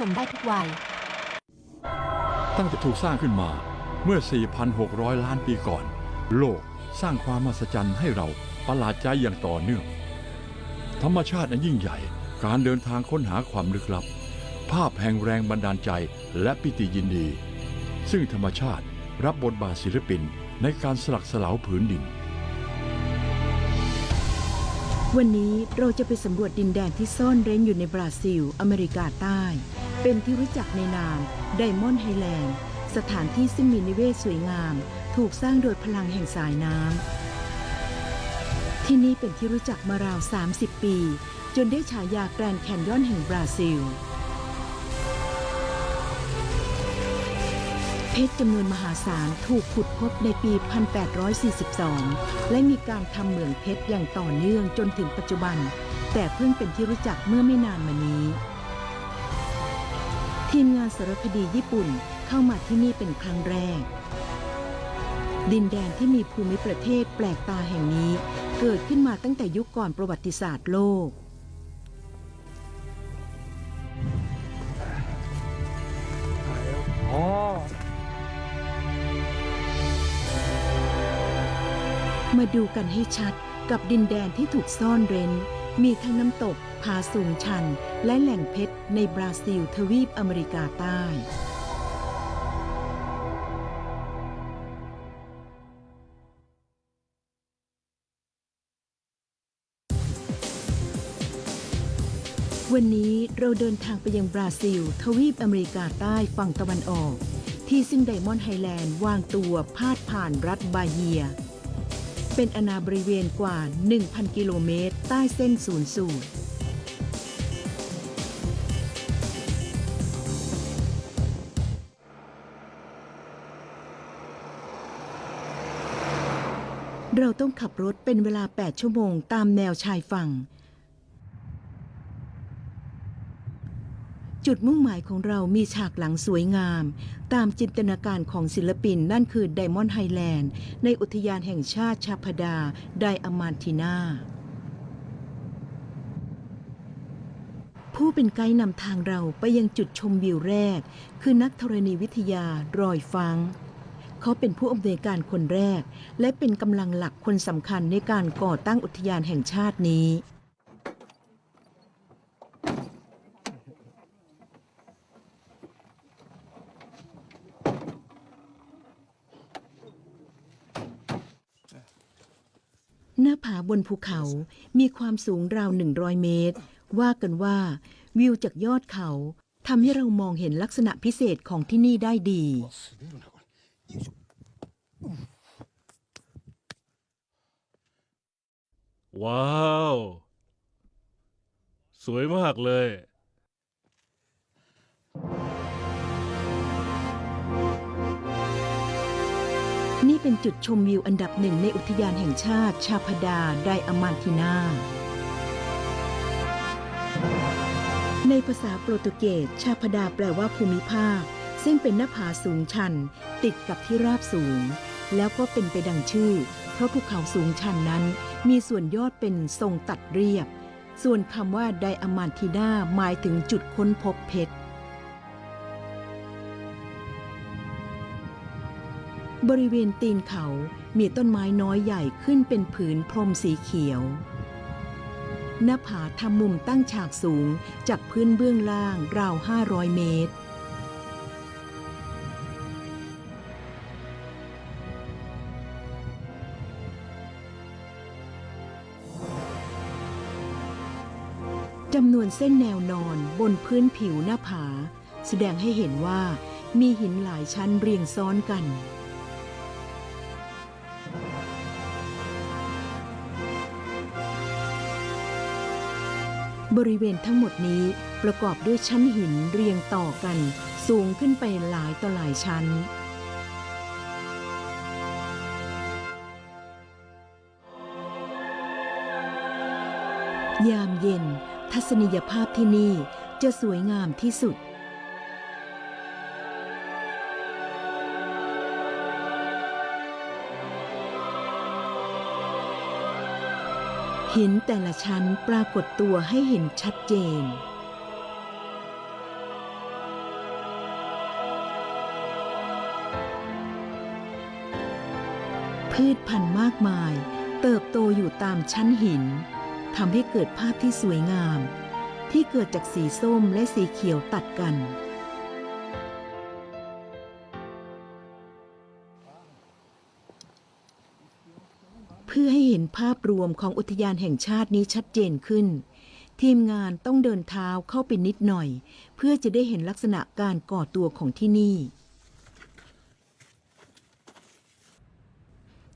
ชมได้ทุกวัย ตั้งแต่ถูกสร้างขึ้นมาเมื่อ 4,600 ล้านปีก่อน โลกสร้างความมหัศจรรย์ให้เราประหลาดใจอย่างต่อเนื่อง ธรรมชาติอันยิ่งใหญ่ การเดินทางค้นหาความลึกลับ ภาพแห่งแรงบันดาลใจและปิติยินดี ซึ่งธรรมชาติรับบทบาทศิลปินในการสลักสลาวผืนดิน วันนี้เราจะไปสำรวจดินแดนที่ซ่อนเร้นอยู่ในบราซิล อเมริกาใต้ เป็นที่รู้จักในนามไดมอนด์ไฮแลนด์สถานที่ซึ่งมีนิเวศสวยงาม ถูกสร้างโดยพลังแห่งสายน้ำ ที่นี่เป็นที่รู้จักมาราว 30 ปี จนได้ฉายาแกรนด์แคนยอนแห่งบราซิล เพชรจำนวนมหาศาลถูกขุดพบในปี 1842 และมีการทำเหมืองเพชรอย่างต่อเนื่องจนถึงปัจจุบัน แต่เพิ่งเป็นที่รู้จักเมื่อไม่นานมานี้ ทีมงานสารคดีญี่ปุ่นเข้ามาที่นี่เป็นครั้งแรก ดินแดนที่มีภูมิประเทศแปลกตาแห่งนี้ เกิดขึ้นมาตั้งแต่ยุคก่อนประวัติศาสตร์โลก อ๋อ มาดูกันให้ชัดกับดินแดนที่ถูกซ่อนเร้น มีทั้งน้ำตก ผาสูงชันและแหล่งเพชรในบราซิลทวีปอเมริกาใต้ วันนี้เราเดินทางไปยังบราซิล ทวีปอเมริกาใต้ฝั่งตะวันออก ที่ซึ่งไดมอนด์ไฮแลนด์วางตัวพาดผ่านรัฐบาเยียเป็นอาณาบริเวณกว่า 1,000 กิโลเมตร ใต้เส้นศูนย์สูตร เราต้องขับรถเป็นเวลา 8 ชั่วโมงตามแนวชายฝั่ง จุดมุ่งหมายของเรามีฉากหลังสวยงาม ตามจินตนาการของศิลปินนั่นคือไดมอนด์ไฮแลนด์ในอุทยานแห่งชาติชาพดา ไดอามันทินาผู้เป็นไกด์นำทางเราไปยังจุดชมวิวแรก คือนักธรณีวิทยารอยฟัง เขาเป็นผู้อำนวยการคนแรก และเป็นกำลังหลักคนสำคัญในการก่อตั้งอุทยานแห่งชาตินี้ หน้าผาบนภูเขามีความสูงราว 100 เมตร ว่ากันว่า วิวจากยอดเขาทำให้เรามองเห็นลักษณะพิเศษของที่นี่ได้ดี ว้าว สวยมากเลย นี่เป็นจุดชมวิวอันดับหนึ่งในอุทยานแห่งชาติ ชาพดาไดอามันทินา ในภาษาโปรตุเกส ชาพดาแปลว่าภูมิภาค ซึ่งเป็นหน้าผาสูงชันติดกับที่ราบสูง แล้วก็เป็นไปดังชื่อ เพราะภูเขาสูงชันนั้น มีส่วนยอดเป็นทรงตัดเรียบ ส่วนคำว่าไดอามันทินาหมายถึงจุดค้นพบเพชร บริเวณตีนเขามีต้นไม้น้อยใหญ่ขึ้นเป็นผืนพรมสีเขียวหน้าผาทำมุมตั้งฉากสูงจากพื้นเบื้องล่างราว 500 เมตรำนวนเส้นแนวนอนบนพื้นผิวหน้าผา แสดงให้เห็นว่ามีหินหลายชั้นเรียงซ้อนกัน บริเวณทั้งหมดนี้ประกอบด้วยชั้นหินเรียงต่อกัน สูงขึ้นไปหลายต่อหลายชั้นยามเย็น ทัศนียภาพที่นี่จะสวยงามที่สุด หินแต่ละชั้นปรากฏตัวให้เห็นชัดเจนพืชพันธุ์มากมาย เติบโตอยู่ตามชั้นหิน ทำให้เกิดภาพที่สวยงาม ที่เกิดจากสีส้มและสีเขียวตัดกัน เพื่อให้เห็นภาพรวมของอุทยานแห่งชาตินี้ชัดเจนขึ้น ทีมงานต้องเดินเท้าเข้าไปนิดหน่อย เพื่อจะได้เห็นลักษณะการก่อตัวของที่นี่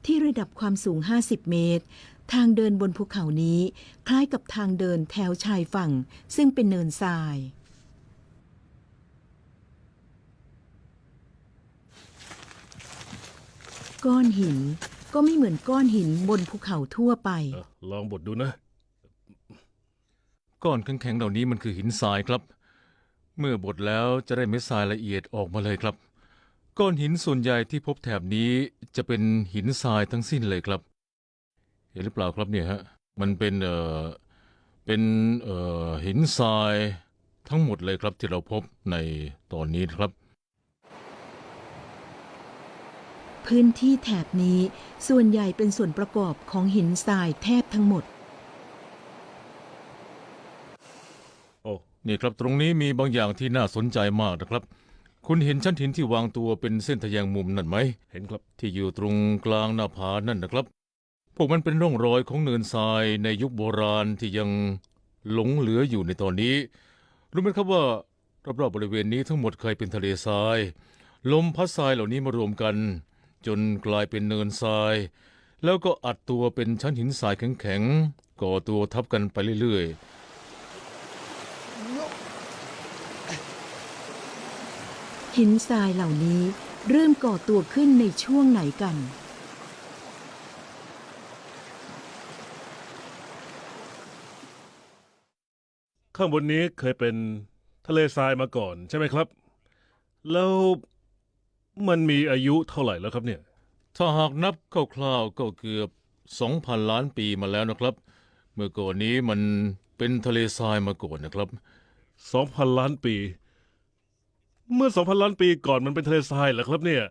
ที่ระดับความสูง 50 เมตร ทางเดินบนภูเขานี้ คล้ายกับทางเดินแถวชายฝั่ง ซึ่งเป็นเนินทราย ก้อนหินก็ไม่เหมือนก้อนหินบนภูเขาทั่วไป เออลองบดดูนะ ก้อนแข็งๆเหล่านี้มันคือหินทรายครับ เมื่อบดแล้วจะได้เม็ดทรายละเอียดออกมาเลยครับ ก้อนหินส่วนใหญ่ที่พบแถบนี้จะเป็นหินทรายทั้งสิ้นเลยครับ เห็นหรือเปล่าครับเนี่ยฮะมันเป็นเอ่อเป็นเอ่อหินทรายทั้งหมดเลยครับที่เราพบในตอนนี้ครับ พื้นที่แถบนี้ส่วนใหญ่เป็นส่วนประกอบของหินทรายแทบทั้งหมด โอ้นี่ครับตรงนี้มีบางอย่างที่น่าสนใจมากนะครับ คุณเห็นชั้นหินที่วางตัวเป็นเส้นทะแยงมุมนั่นไหม เห็นครับที่อยู่ตรงกลางหน้าผานั่นนะครับ พวกมันเป็นร่องรอยของเนินทรายในยุคโบราณที่ยังหลงเหลืออยู่ในตอนนี้ รู้ไหมครับว่ารอบๆบริเวณนี้ทั้งหมดเคยเป็นทะเลทราย ลมพัดทรายเหล่านี้มารวมกัน จนกลายเป็นเนินทราย แล้วก็อัดตัวเป็นชั้นหินทรายแข็งๆก่อตัวทับกันไปเรื่อยๆ หินทรายเหล่านี้เริ่มก่อตัวขึ้นในช่วงไหนกัน ข้างบนนี้เคยเป็นทะเลทรายมาก่อนใช่ไหมครับ แล้วมันมีอายุเท่าไหร่แล้วครับเนี่ย ถ้าหากนับคร่าวๆก็เกือบ2,000 ล้านปีมาแล้วนะครับ เมื่อก่อนนี้มันเป็นทะเลทรายมาก่อนนะครับสองพันล้านปี เมื่อสองพันล้านปีก่อนมันเป็นทะเลทรายเหรอครับเนี่ย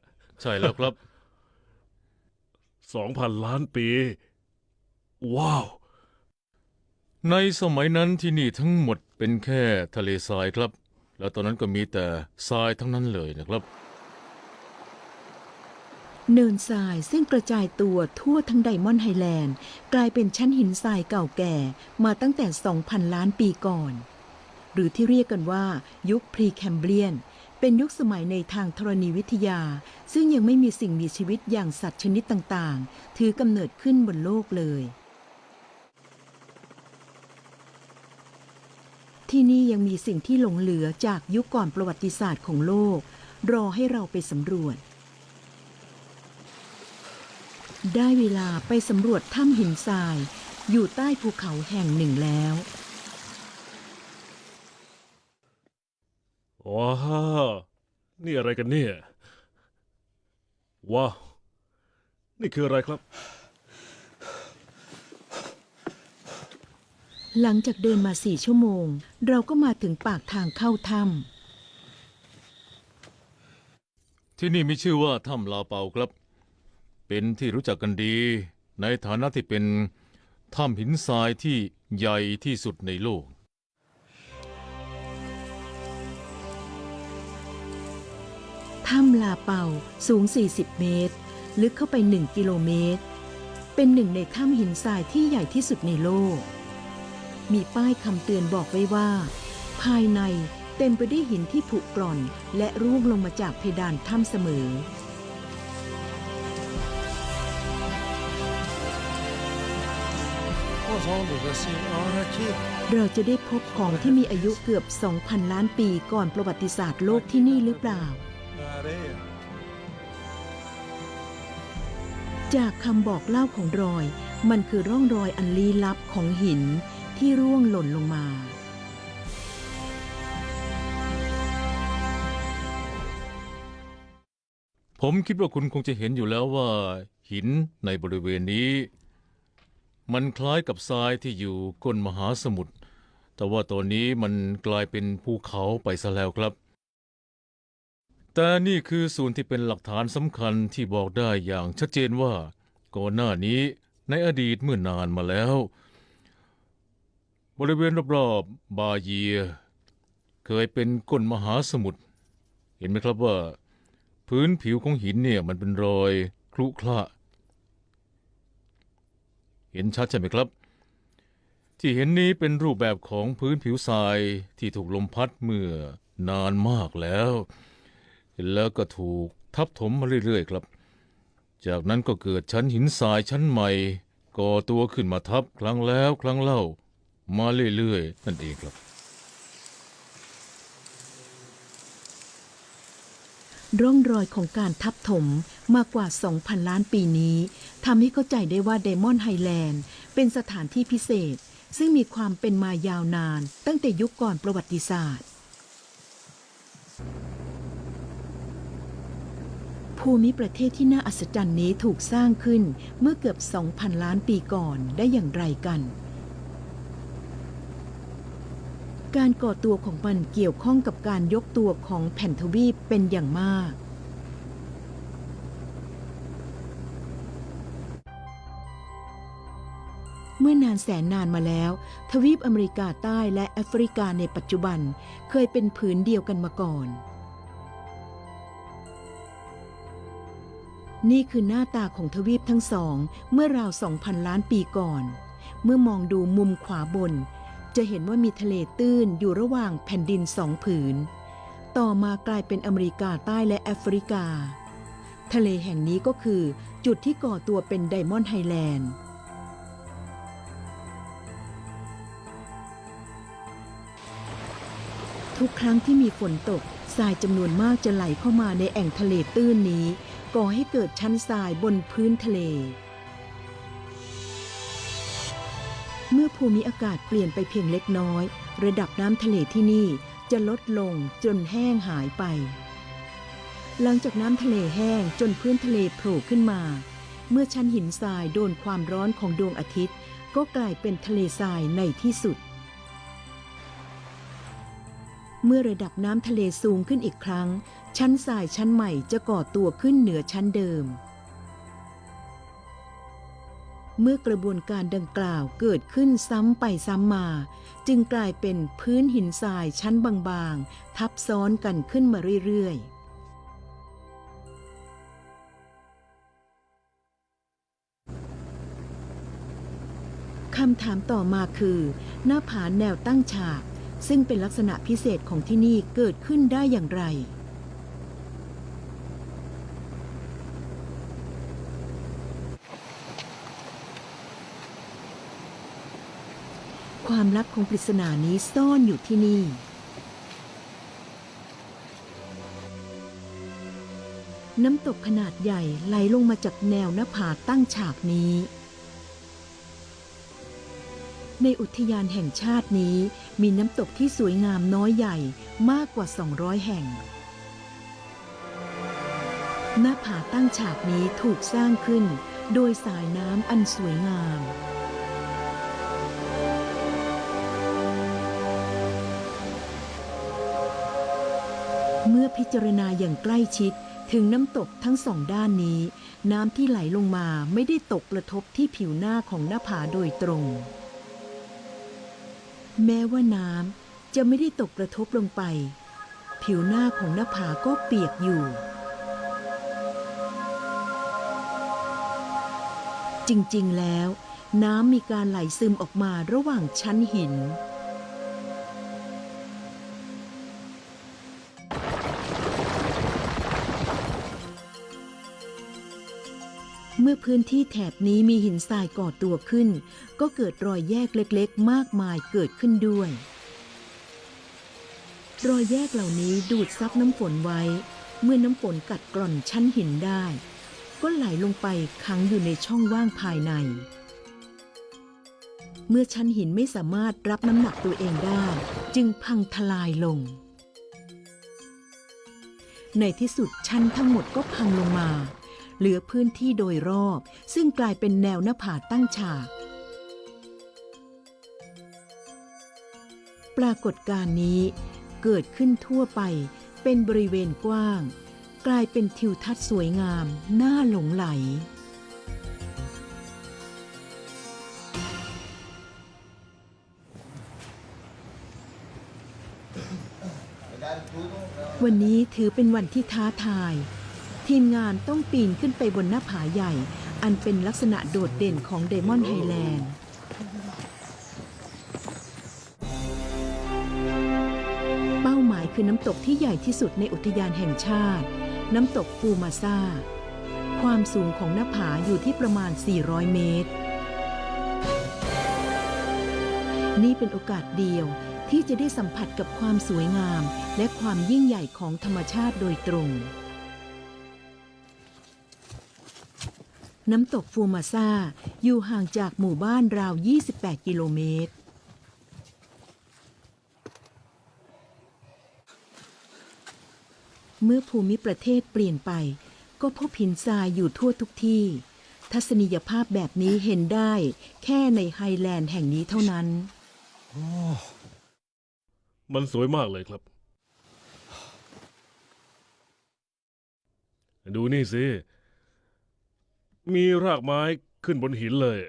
ใช่แล้วครับสองพันล้านปี ว้าว ในสมัยนั้นที่นี่ทั้งหมดเป็นแค่ทะเลทรายครับ แล้วตอนนั้นก็มีแต่ทรายทั้งนั้นเลยนะครับ เนินทรายซึ่งกระจายตัวทั่วทั้งไดมอนด์ไฮแลนด์ กลายเป็นชั้นหินทรายเก่าแก่มาตั้งแต่ 2,000 ล้านปีก่อน หรือที่เรียกกันว่า ยุคพรีแคมเบียน เป็นยุคสมัยในทางธรณีวิทยา ซึ่งยังไม่มีสิ่งมีชีวิตอย่างสัตว์ชนิดต่างๆ ถือกำเนิดขึ้นบนโลกเลย ที่นี่ ยังมีสิ่งที่หลงเหลือจากยุคก่อนประวัติศาสตร์ของโลก รอให้เราไปสำรวจ ได้เวลาไปสำรวจถ้ำหินทราย อยู่ใต้ภูเขาแห่งหนึ่งแล้ว ว้าวนี่อะไรกันเนี่ย ว้าว นี่คืออะไรครับ หลังจากเดินมาสี่ชั่วโมง เราก็มาถึงปากทางเข้าถ้ที่นี่มีชื่อว่าถ้ำลาเปาครับ เป็นที่รู้จักกันดี ในฐานะที่เป็นถ้ำหินทรายที่ใหญ่ที่สุดในโลกำถ้ำลาเปาสูง 40 เมตร ลึกเข้าไป 1 กิโลเมตร เป็นหนึ่งในถ้ำหินทรายที่ใหญ่ที่สุดในโลก มีป้ายคำเตือนบอกไว้ว่า ภายในเต็มไปด้วยหินที่ผุกร่อน และร่วงลงมาจากเพดานถ้ำเสมอ เราจะได้พบของที่มีอายุเกือบ 2,000 ล้านปีก่อนประวัติศาสตร์โลกที่นี่หรือเปล่า จากคำบอกเล่าของรอย มันคือร่องรอยอันลี้ลับของหิน ที่ร่วงหล่นลงมา ผมคิดว่าคุณคงจะเห็นอยู่แล้วว่า หินในบริเวณนี้ มันคล้ายกับทรายที่อยู่ก้นมหาสมุทรแต่ว่าตอนนี้มันกลายเป็นภูเขาไปซะแล้วครับ แต่นี่คือส่วนที่เป็นหลักฐานสำคัญที่บอกได้อย่างชัดเจนว่าก่อนหน้านี้ในอดีตเมื่อนานมาแล้ว ริเวณรอบๆบาเยีย เคยเป็นก้นมหาสมุทรเห็นไหมครับว่า พื้นผิวของหินเนี่ยมันเป็นรอยครุขระเห็นชัดใช่ไหมครับ ที่เห็นนี้เป็นรูปแบบของพื้นผิวทรายที่ถูกลมพัดเมื่อนานมากแล้ว แล้วก็ถูกทับถมมาเรื่อยๆครับ จากนั้นก็เกิดชั้นหินทรายชั้นใหม่ก่อตัวขึ้นมาทับครั้งแล้วครั้งเล่า มาเรื่อยๆ นั่นเองครับร่องรอยของการทับถมมากกว่า 2,000 ล้านปีนี้ทำให้เข้าใจได้ว่าไดมอนไฮแลนด์ เป็นสถานที่พิเศษ ซึ่งมีความเป็นมายาวนาน ตั้งแต่ยุคก่อนประวัติศาสตร์ ภูมิประเทศที่น่าอัศจรรย์นี้ถูกสร้างขึ้นเมื่อเกือบ 2,000 ล้านปีก่อนได้อย่างไรกัน การก่อตัวของมันเกี่ยวข้องกับการยกตัวของแผ่นทวีปเป็นอย่างมาก เมื่อนานแสนนานมาแล้ว ทวีปอเมริกาใต้และแอฟริกาในปัจจุบันเคยเป็นผืนเดียวกันมาก่อน นี่คือหน้าตาของทวีปทั้งสอง เมื่อราว 2,000 ล้านปีก่อน เมื่อมองดูมุมขวาบน จะเห็นว่ามีทะเลตื้นอยู่ระหว่างแผ่นดินสองผืน ต่อมากลายเป็นอเมริกาใต้และแอฟริกา ทะเลแห่งนี้ก็คือจุดที่ก่อตัวเป็นไดมอนด์ไฮแลนด์ทุกครั้งที่มีฝนตกทรายจำนวนมากจะไหลเข้ามาในแอ่งทะเลตื้นนี้ ก่อให้เกิดชั้นทรายบนพื้นทะเล มื่อภูมิอากาศเปลี่ยนไปเพียงเล็กน้อย ระดับน้ำทะเลที่นี่จะลดลงจนแห้งหายไป หลังจากน้ำทะเลแห้งจนพื้นทะเลโผล่ขึ้นมา เมื่อชั้นหินทรายโดนความร้อนของดวงอาทิตย์ ก็กลายเป็นทะเลทรายในที่สุด เมื่อระดับน้ำทะเลสูงขึ้นอีกครั้ง ชั้นทรายชั้นใหม่จะก่อตัวขึ้นเหนือชั้นเดิม เมื่อกระบวนการดังกล่าวเกิดขึ้นซ้ำไปซ้ำมา จึงกลายเป็นพื้นหินทรายชั้นบางๆ ทับซ้อนกันขึ้นมาเรื่อยๆคำถามต่อมาคือ หน้าผาแนวตั้งฉาก ซึ่งเป็นลักษณะพิเศษของที่นี่เกิดขึ้นได้อย่างไร ความลับของปริศนานี้ซ่อนอยู่ที่นี่ น้ำตกขนาดใหญ่ไหลลงมาจากแนวหน้าผาตั้งฉากนี้ ในอุทยานแห่งชาตินี้มีน้ำตกที่สวยงามน้อยใหญ่มากกว่า 200 แห่ง หน้าผาตั้งฉากนี้ถูกสร้างขึ้นโดยสายน้ำอันสวยงาม มื่อพิจารณาอย่างใกล้ชิดถึงน้ำตกทั้งสองด้านนี้ น้ำที่ไหลลงมาไม่ได้ตกกระทบที่ผิวหน้าของหน้าผาโดยตรง แม้ว่าน้ำจะไม่ได้ตกกระทบลงไป ผิวหน้าของหน้าผาก็เปียกอยู่ จริงๆแล้ว น้ำมีการไหลซึมออกมาระหว่างชั้นหิน พื้นที่แถบนี้มีหินทรายก่อตัวขึ้น ก็เกิดรอยแยกเล็กๆ มากมายเกิดขึ้นด้วย รอยแยกเหล่านี้ดูดซับน้ำฝนไว้ เมื่อน้ำฝนกัดกร่อนชั้นหินได้ ก็ไหลลงไปขังอยู่ในช่องว่างภายใน เมื่อชั้นหินไม่สามารถรับน้ำหนักตัวเองได้ จึงพังทลายลง ในที่สุดชั้นทั้งหมดก็พังลงมา เหลือพื้นที่โดยรอบ ซึ่งกลายเป็นแนวหน้าผาตั้งฉาก ปรากฏการณ์นี้เกิดขึ้นทั่วไปเป็นบริเวณกว้าง กลายเป็นทิวทัศน์สวยงามน่าหลงไหลวันนี้ถือเป็นวันที่ท้าทาย ทีมงานต้องปีนขึ้นไปบนหน้าผาใหญ่ อันเป็นลักษณะโดดเด่นของเดมอนไฮแลนด์ เป้าหมายคือน้ำตกที่ใหญ่ที่สุดในอุทยานแห่งชาติ น้ำตกฟูมาซาความสูงของหน้าผาอยู่ที่ประมาณ 400 เมตร นี่เป็นโอกาสเดียวที่จะได้สัมผัสกับความสวยงาม และความยิ่งใหญ่ของธรรมชาติโดยตรง น้ำตกฟูมาซาอยู่ห่างจากหมู่บ้านราว 28 กิโลเมตร เมื่อภูมิประเทศเปลี่ยนไป ก็พบหินทรายอยู่ทั่วทุกที่ ทัศนียภาพแบบนี้เห็นได้แค่ในไฮแลนด์แห่งนี้เท่านั้น มันสวยมากเลยครับ ดูนี่สิ มีรากไม้ขึ้นบนหินเลย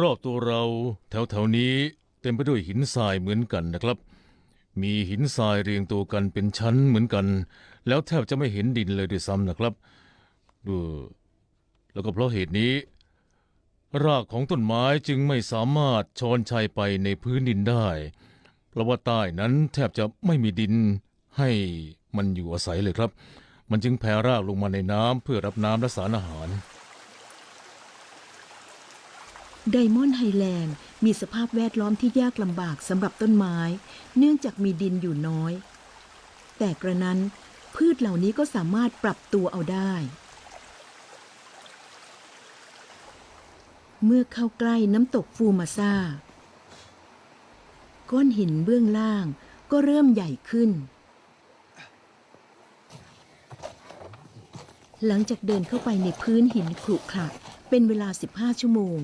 รอบตัวเราแถวๆนี้เต็มไปด้วยหินทรายเหมือนกันนะครับ มีหินทรายเรียงตัวกันเป็นชั้นเหมือนกัน แล้วแทบจะไม่เห็นดินเลยด้วยซ้ำนะครับดูแล้วก็เพราะเหตุนี้ รากของต้นไม้จึงไม่สามารถชอนชัยไปในพื้นดินได้ เพราะว่าใต้นั้นแทบจะไม่มีดินให้มันอยู่อาศัยเลยครับ มันจึงแผ่รากลงมาในน้ำเพื่อรับน้ำและสารอาหาร ไดมอนด์ไฮแลนด์มีสภาพแวดล้อมที่ยากลำบากสำหรับต้นไม้ เนื่องจากมีดินอยู่น้อย แต่กระนั้นพืชเหล่านี้ก็สามารถปรับตัวเอาได้ เมื่อเข้าใกล้น้ำตกฟูมาซาก้อนหินเบื้องล่างก็เริ่มใหญ่ขึ้น หลังจากเดินเข้าไปในพื้นหินขรุขระเป็นเวลา 15 ชั่วโมง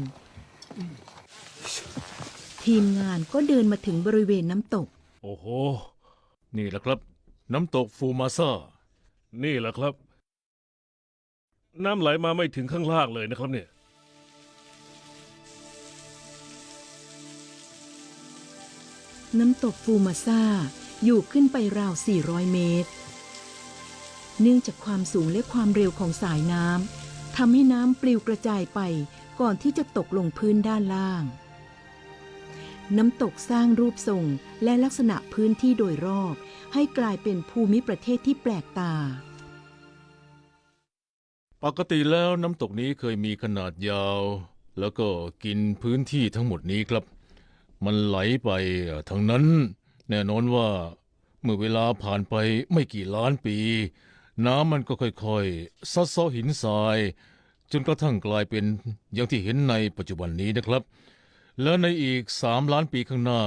ทีมงานก็เดินมาถึงบริเวณน้ำตก โอ้โห นี่แหละครับ น้ำตกฟูมาซานี่แหละครับ น้ำไหลมาไม่ถึงข้างล่างเลยนะครับเนี่ย น้ำตกฟูมาซาอยู่ขึ้นไปราว 400 เมตร เนื่องจากความสูงและความเร็วของสายน้ำทำให้น้ำปลิวกระจายไปก่อนที่จะตกลงพื้นด้านล่าง น้ำตกสร้างรูปทรงและลักษณะพื้นที่โดยรอบให้กลายเป็นภูมิประเทศที่แปลกตา ปกติแล้วน้ำตกนี้เคยมีขนาดยาว แล้วก็กินพื้นที่ทั้งหมดนี้ครับ มันไหลไปทั้งนั้น แน่นอนว่าเมื่อเวลาผ่านไปไม่กี่ล้านปี น้ำมันก็ค่อยๆ ซัดซาะหินทราย จนกระทั่งกลายเป็นอย่างที่เห็นในปัจจุบันนี้นะครับ และในอีกสามล้านปีข้างหน้า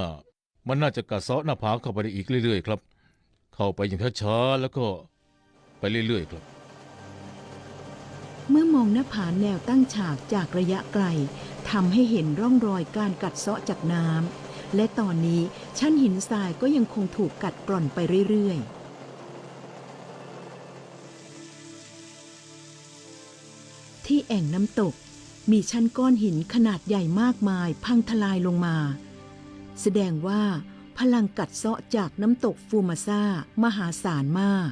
มันน่าจะกัดเซาะหน้าผาเข้าไปได้อีกเรื่อยๆ ครับ เข้าไปอย่างช้าๆแล้วก็ไปเรื่อยๆ ครับ เมื่อมองหน้าผาแนวตั้งฉากจากระยะไกลทำให้เห็นร่องรอยการกัดเซาะจากน้ำและตอนนี้ชั้นหินทรายก็ยังคงถูกกัดกร่อนไปเรื่อยๆที่แอ่งน้ำตก มีชั้นก้อนหินขนาดใหญ่มากมาย พังทลายลงมา แสดงว่าพลังกัดเซาะจากน้ำตกฟูมาซามหาศาลมาก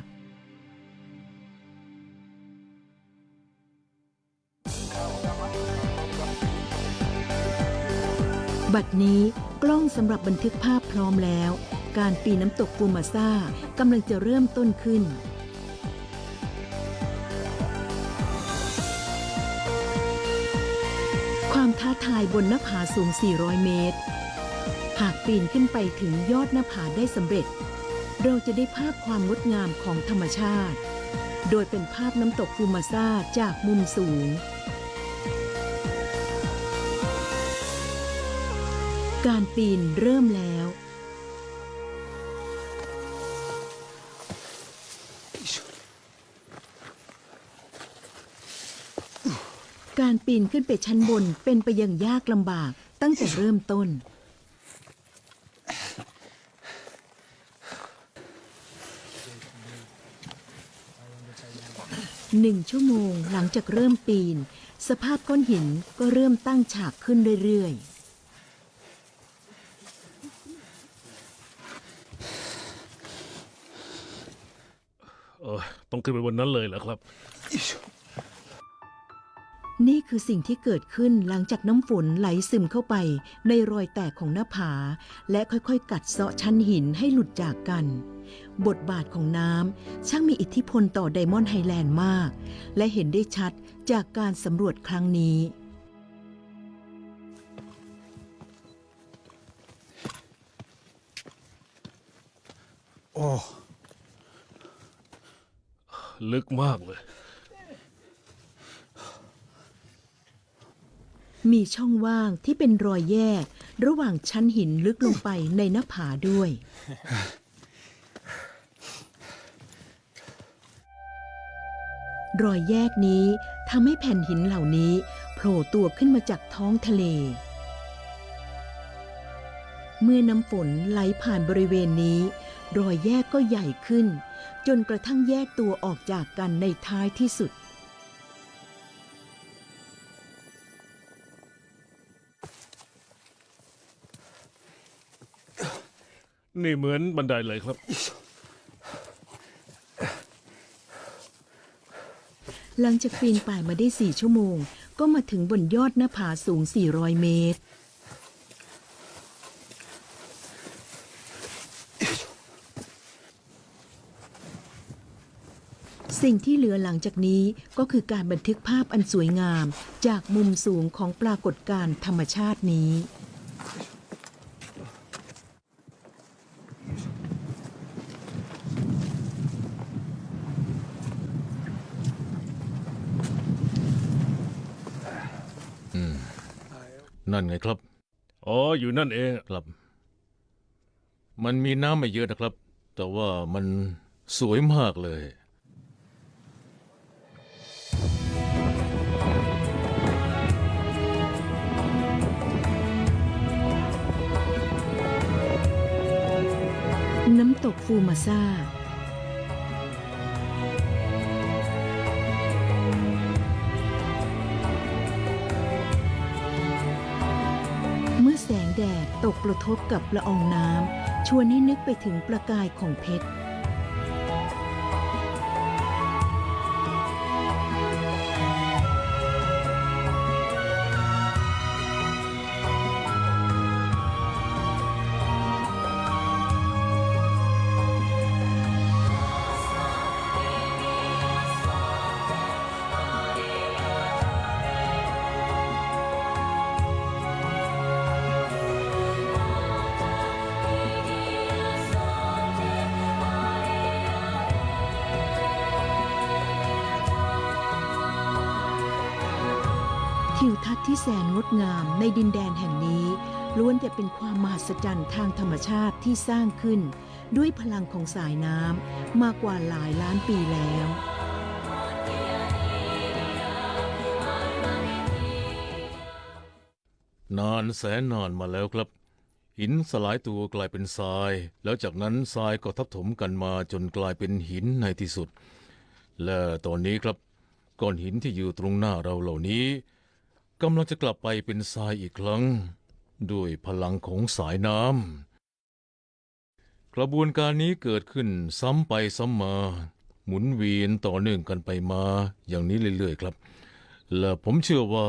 บัดนี้กล้องสำหรับบันทึกภาพพร้อมแล้ว การปีนน้ำตกฟูมาซ่ากำลังจะเริ่มต้นขึ้น ความท้าทายบนหน้าผาสูง 400 เมตร หากปีนขึ้นไปถึงยอดหน้าผาได้สำเร็จ เราจะได้ภาพความงดงามของธรรมชาติ โดยเป็นภาพน้ำตกฟูมาซ่าจากมุมสูง การปีนเริ่มแล้ว การปีนขึ้นไปชั้นบนเป็นไปอย่างยากลำบากตั้งแต่เริ่มต้น หนึ่งชั่วโมงหลังจากเริ่มปีน สภาพก้อนหินก็เริ่มตั้งฉากขึ้นเรื่อยๆ ออต้องขึ้นไปบนนั้นเลยเหรอครับ นี่คือสิ่งที่เกิดขึ้นหลังจากน้ำฝนไหลซึมเข้าไปในรอยแตกของหน้าผา และค่อยๆ กัดเซาะชั้นหินให้หลุดจากกัน บทบาทของน้ำช่างมีอิทธิพลต่อไดมอนด์ไฮแลนด์มาก และเห็นได้ชัดจากการสำรวจครั้งนี้ โอ้ ลึกมากเลย มีช่องว่างที่เป็นรอยแยก ระหว่างชั้นหินลึกลงไปในหน้าผาด้วย รอยแยกนี้ทำให้แผ่นหินเหล่านี้โผล่ตัวขึ้นมาจากท้องทะเล เมื่อน้ำฝนไหลผ่านบริเวณนี้ รอยแยกก็ใหญ่ขึ้น จนกระทั่งแยกตัวออกจากกันในท้ายที่สุด นี่เหมือนบันไดเลยครับ หลังจากปีนป่ายมาได้สี่ชั่วโมง ก็มาถึงบนยอดหน้าผาสูง 400 เมตร สิ่งที่เหลือหลังจากนี้ก็คือการบันทึกภาพอันสวยงาม จากมุมสูงของปรากฏการณ์ธรรมชาตินี้ นั่นไงครับ อ๋อ อยู่นั่นเองครับ มันมีน้ำไม่เยอะนะครับ แต่ว่ามันสวยมากเลย น้ำตกฟูมาซาเมื่อแสงแดดตกกระทบกับละอองน้ำ ชวนให้นึกไปถึงประกายของเพชร ทิวทัศน์ที่แสนงดงามในดินแดนแห่งนี้ล้วนแต่เป็นความมหัศจรรย์ทางธรรมชาติที่สร้างขึ้น ด้วยพลังของสายน้ำมากกว่าหลายล้านปีแล้ว นานแสนนานมาแล้วครับ หินสลายตัวกลายเป็นทราย แล้วจากนั้นทรายก็ทับถมกันมาจนกลายเป็นหินในที่สุด และตอนนี้ครับก้อนหินที่อยู่ตรงหน้าเราเหล่านี้ กำลังจะกลับไปเป็นทรายอีกครั้ง ด้วยพลังของสายน้ำกระบวนการนี้เกิดขึ้นซ้ำไปซ้ำมา หมุนเวียนต่อเนื่องกันไปมาอย่างนี้เรื่อยๆครับ และผมเชื่อว่า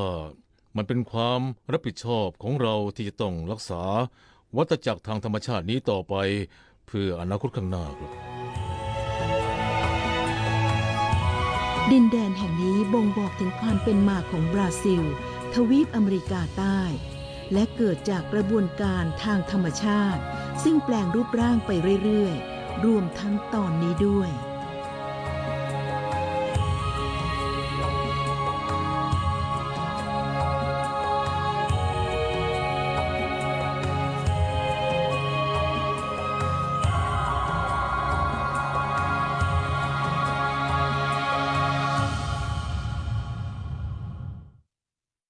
มันเป็นความรับผิดชอบของเราที่จะต้องรักษา วัฏจักรทางธรรมชาตินี้ต่อไป เพื่ออนาคตข้างหน้าครับ ดินแดนแห่งนี้บ่งบอกถึงความเป็นมาของบราซิล ทวีปอเมริกาใต้ และเกิดจากกระบวนการทางธรรมชาติ ซึ่งแปลงรูปร่างไปเรื่อยๆ รวมทั้งตอนนี้ด้วย